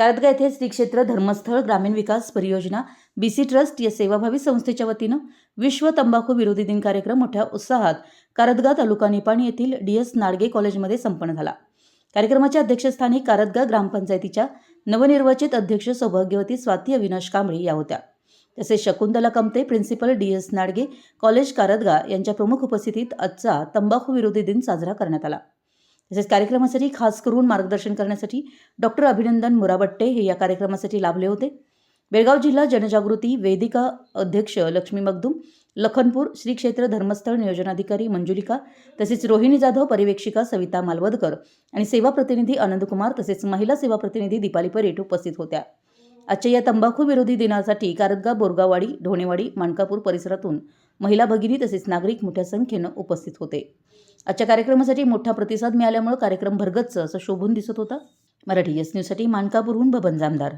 कारदगा येथे श्री क्षेत्र धर्मस्थळ ग्रामीण विकास परियोजना बी सी ट्रस्ट या सेवाभावी संस्थेच्या वतीनं विश्व तंबाखू विरोधी दिन कार्यक्रम मोठ्या उत्साहात कारदगा तालुका निपाणी येथील डी एस नाडगे कॉलेजमध्ये संपन्न झाला. कार्यक्रमाच्या अध्यक्षस्थानी कारदगा ग्रामपंचायतीच्या नवनिर्वाचित अध्यक्ष सौभाग्यवती स्वाती अविनाश कांबळे या होत्या. तसेच Shakuntala Kamte principal D S Nadage college Karadaga यांच्या प्रमुख उपस्थितीत आजचा तंबाखू विरोधी दिन साजरा करण्यात आला. तसेच कार्यक्रमासाठी खास करून मार्गदर्शन करण्यासाठी डॉक्टर अभिनंदन मुराबट्टे हे या कार्यक्रमासाठी लाभले होते. बेळगाव जिल्हा जनजागृती वेदिका अध्यक्ष लक्ष्मी मगदूम लखनपूर श्री क्षेत्र धर्मस्थळ नियोजनाधिकारी मंजुलिका तसेच रोहिणी जाधव पर्यवेक्षिका सविता मालवदकर आणि सेवा प्रतिनिधी आनंदकुमार तसेच महिला सेवा प्रतिनिधी दीपाली परेट उपस्थित होत्या. आजच्या या तंबाखू विरोधी दिनासाठी कारदगा बोरगावाडी ढोणेवाडी माणकापूर परिसरातून महिला भगिनी तसेच नागरिक मोठ्या संख्येनं उपस्थित होते. आजच्या कार्यक्रमासाठी मोठा प्रतिसाद मिळाल्यामुळे कार्यक्रम भरगच्च असं शोभून दिसत होता. मराठी एस न्यूजसाठी मानकापूरहून बबन जामदार.